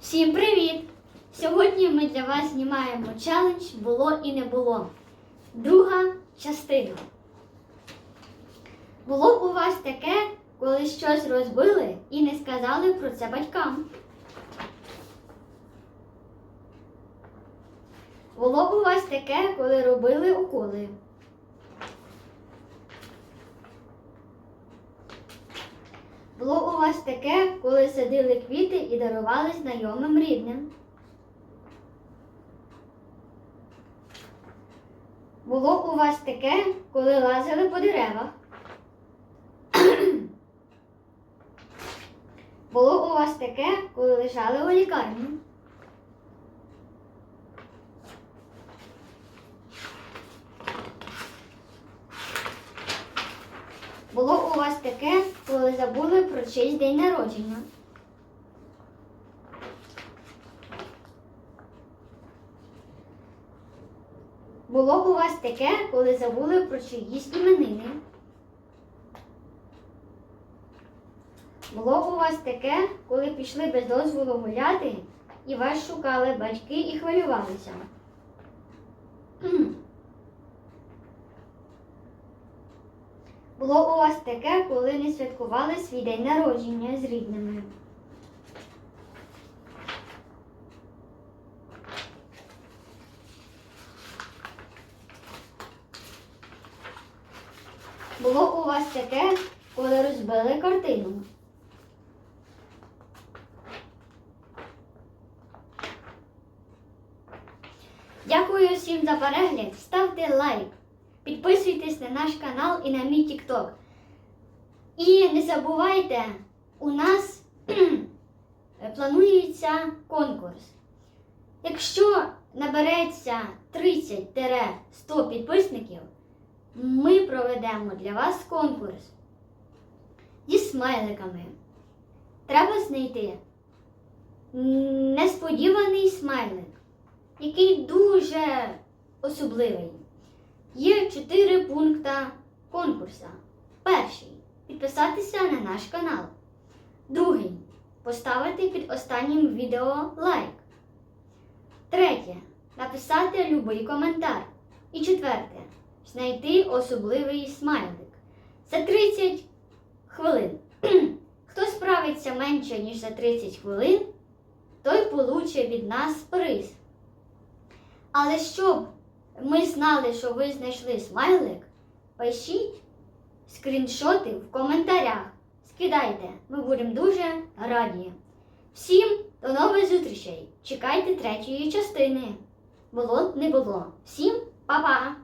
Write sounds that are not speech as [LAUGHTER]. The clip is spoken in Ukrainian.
Всім привіт! Сьогодні ми для вас знімаємо челендж Було і не було. Друга частина. Було у вас таке, коли щось розбили і не сказали про це батькам. Було у вас таке, коли робили уколи. Було у вас таке, коли садили квіти і дарували знайомим рідним. Було у вас таке, коли лазили по деревах. Було у вас таке, коли лежали у лікарні. Було у вас таке, коли забули про чийсь день народження. Було у вас таке, коли забули про чиїсь іменини. Було у вас таке, коли пішли без дозволу гуляти і вас шукали батьки і хвилювалися. Було у вас таке, коли не святкували свій день народження з рідними. Було у вас таке, коли розбили картину. Дякую всім за перегляд. Ставте лайк. Підписуйтесь на наш канал і на мій TikTok. І не забувайте, у нас [CLEARS THROAT] планується конкурс. Якщо набереться 30-100 підписників, ми проведемо для вас конкурс зі смайликами. Треба знайти несподіваний смайлик, який дуже особливий. Є чотири пункти конкурсу. Перший підписатися на наш канал. Другий поставити під останнім відео лайк. Третє написати любий коментар. І четверте знайти особливий смайлик. За 30 хвилин. [CLEARS THROAT] Хто справиться менше, ніж за 30 хвилин, той получить від нас приз. Але щоб ми знали, що ви знайшли смайлик, пишіть скріншоти в коментарях. Скидайте, ми будемо дуже раді. Всім до нових зустрічей! Чекайте третьої частини. Було не було. Всім па-па!